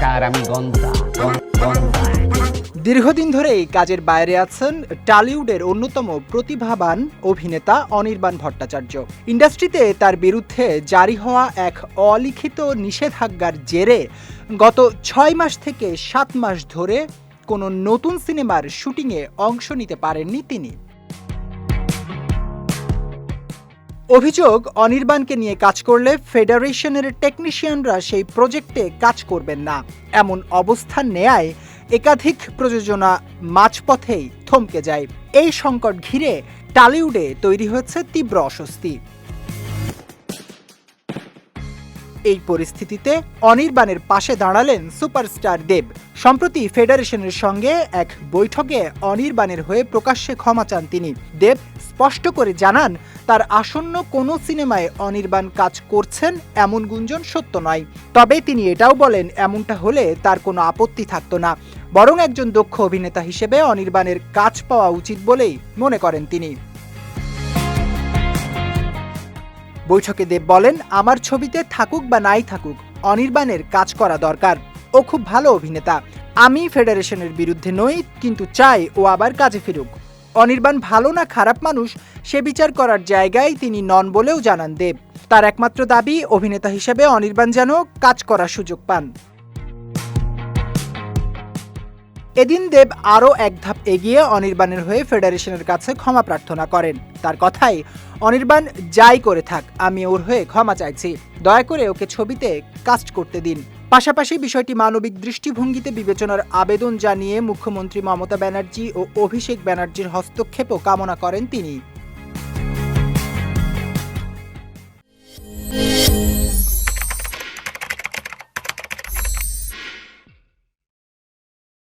নমস্কার, আমি গন্দা গন- গন্দা দীর্ঘদিন ধরেই কাজের বাইরে আছেন টালিউডের অন্যতম প্রতিভাবান অভিনেতা অনির্বাণ ভট্টাচার্য। ইন্ডাস্ট্রিতে তার বিরুদ্ধে জারি হওয়া এক অলিখিত নিষেধাজ্ঞার জেরে গত ছয় মাস থেকে সাত মাস ধরে কোনো নতুন সিনেমার শুটিংয়ে অংশ নিতে পারেননি তিনি। অভিযোগ, অনির্বাণকে নিয়ে কাজ করলে ফেডারেশনের টেকনিশিয়ানরা সেই প্রজেক্টে কাজ করবেন না। এমন অবস্থান নেয়ায় একাধিক প্রযোজনা মাঝপথেই থমকে যায়। এই সংকট ঘিরে টালিউডে তৈরি হয়েছে তীব্র অস্বস্তি। এই পরিস্থিতিতে অনির্বাণের পাশে দাঁড়ালেন সুপারস্টার দেব। সম্প্রতি ফেডারেশনের সঙ্গে এক বৈঠকে অনির্বাণের হয়ে প্রকাশ্যে ক্ষমা চান তিনি। দেব স্পষ্ট করে জানান, তার আসন্ন কোনো সিনেমায় অনির্বাণ কাজ করছেন এমন গুঞ্জন সত্য নয়। তবে তিনি এটাও বলেন, এমনটা হলে তার কোনো আপত্তি থাকতো না। বরং একজন দক্ষ অভিনেতা হিসেবে অনির্বাণের কাজ পাওয়া উচিত বলেই মনে করেন তিনি। বৈঠকে দেব বলেন, আমার ছবিতে থাকুক বা নাই থাকুক, অনির্বাণের কাজ করা দরকার। ও খুব ভালো অভিনেতা। আমি ফেডারেশনের বিরুদ্ধে নই, কিন্তু চাই ও আবার কাজে ফিরুক। অনির্বাণ ভালো না খারাপ মানুষ, সে বিচার করার জায়গায় তিনি নন বলেও জানান দেব। তার একমাত্র দাবি, অভিনেতা হিসেবে অনির্বাণ যেন কাজ করার সুযোগ পান। এদিন দেব আরও এক ধাপ এগিয়ে অনির্বাণের হয়ে ফেডারেশনের কাছে ক্ষমা প্রার্থনা করেন। তার কথাই অনির্বাণ, যাই করে থাক, আমি ওর হয়ে ক্ষমা চাইছি। দয়া করে ওকে ছবিতে কাস্ট করতে দিন। পাশাপাশি বিষয়টি মানবিক দৃষ্টিভঙ্গিতে বিবেচনার আবেদন জানিয়ে মুখ্যমন্ত্রী মমতা ব্যানার্জি ও অভিষেক ব্যানার্জির হস্তক্ষেপও কামনা করেন তিনি।